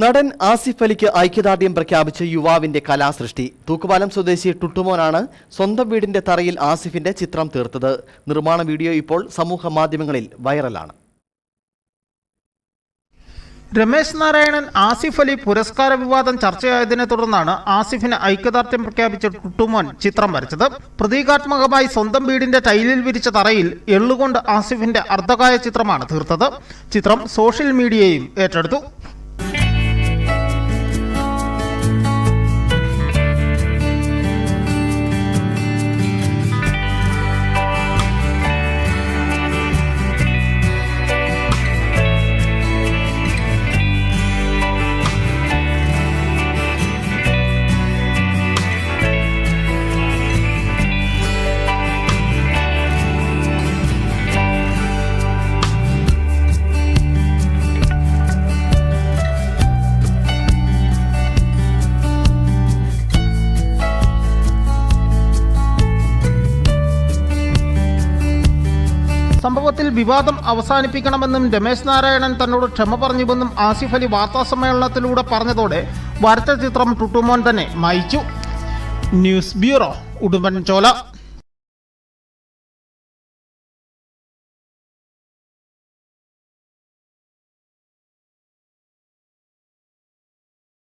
നടൻ ആസിഫ് അലിക്ക് ഐക്യദാർഢ്യം പ്രഖ്യാപിച്ച യുവാവിന്റെ കലാസൃഷ്ടി. തൂക്കുപാലം സ്വദേശി ടുട്ടുമോനാണ് സ്വന്തം വീടിന്റെ തറയിൽ ആസിഫിന്റെ ചിത്രം തീർത്തത്. നിർമ്മാണ വീഡിയോ ഇപ്പോൾ സമൂഹ മാധ്യമങ്ങളിൽ വൈറലാണ്. രമേശ് നാരായണൻ ആസിഫ് അലി പുരസ്കാര വിവാദം ചർച്ചയായതിനെ തുടർന്നാണ് ആസിഫിന് ഐക്യദാർഢ്യം പ്രഖ്യാപിച്ച ടുട്ടുമോൻ ചിത്രം വരച്ചത്. പ്രതീകാത്മകമായി സ്വന്തം വീടിന്റെ ടൈലിൽ വിരിച്ച തറയിൽ എള്ളുകൊണ്ട് ആസിഫിന്റെ അർദ്ധകായ ചിത്രമാണ് തീർത്തത്. ചിത്രം സോഷ്യൽ മീഡിയയും ഏറ്റെടുത്തു. സംഭവത്തിൽ വിവാദം അവസാനിപ്പിക്കണമെന്നും രമേശ് നാരായണൻ തന്നോട് ക്ഷമ പറഞ്ഞുവെന്നും ആസിഫ് അലി വാർത്താസമ്മേളനത്തിലൂടെ പറഞ്ഞതോടെ വരച്ച ചിത്രം ടുട്ടുമോൻ തന്നെ മായിച്ചു. News bureau Udumbanchola.